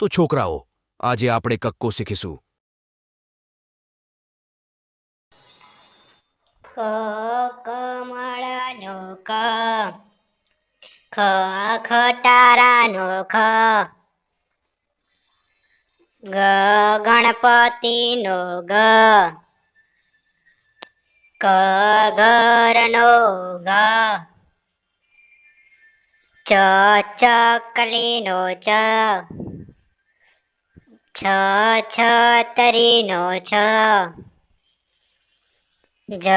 તો છોકરાઓ, આજે આપણે કક્કો શીખીશું. ક કમળનો ક, ખ ખટારાનો ખ, ગ ગણપતિનો ગ, ક ઘરનો ગ ચ ચકલીનો ચ. છ છતરીનો છ. જ,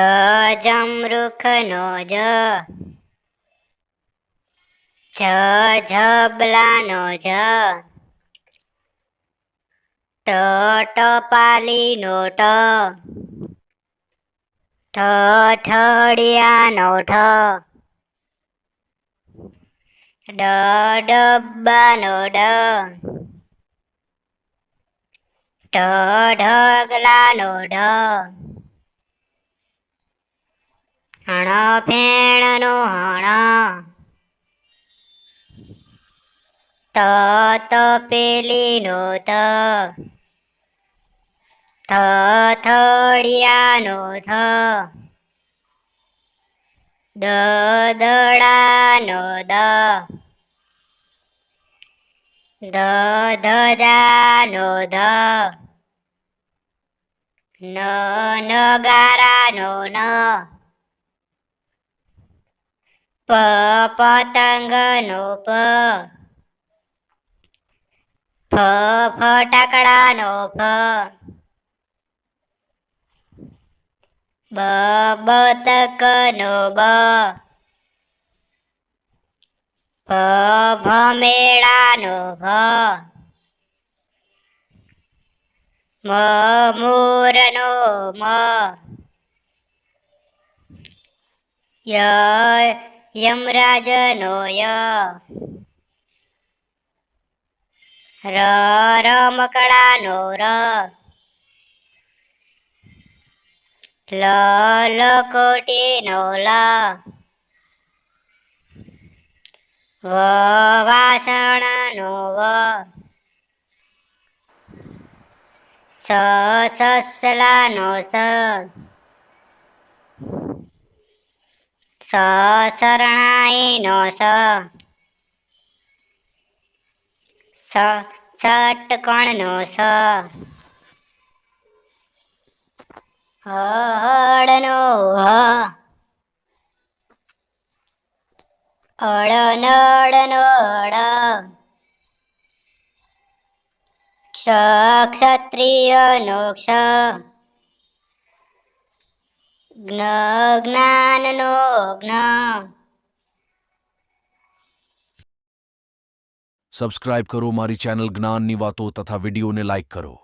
જમરૂખનો જ. જ ઝબલાનો જ. ટ, ટપાલીનો ટ. ઠ, ઠડિયાનો ઠ. ડ, ડબ્બાનો ડ. ઢ ઢગલાનો ઢ હણ ફેણનો હણ ત તપેલીનો ત થ થડિયાનો થ દ દ ધ ધજાનો ધ ન નગારાનો ન પ પતંગનો પ ફ ફટાકડાનો ફ બ બતકનો બ ભ ભમેડાનો ભ મ મોરનો મ ય યમરાજનો ય ર રમકડાનો ર લ લ વ વાસણનો વ. સ સસલાનો સ. સ શરણાઈનો સ. સ ષટકણનો સ. હળનો હ. અળનળનો અળ ક્ષ ક્ષત્રિયનો ક્ષ જ્ઞ જ્ઞાનનો જ્ઞ સબસ્ક્રાઇબ કરો મારી ચેનલ જ્ઞાનની વાતો તથા વિડીયોને લાઇક કરો.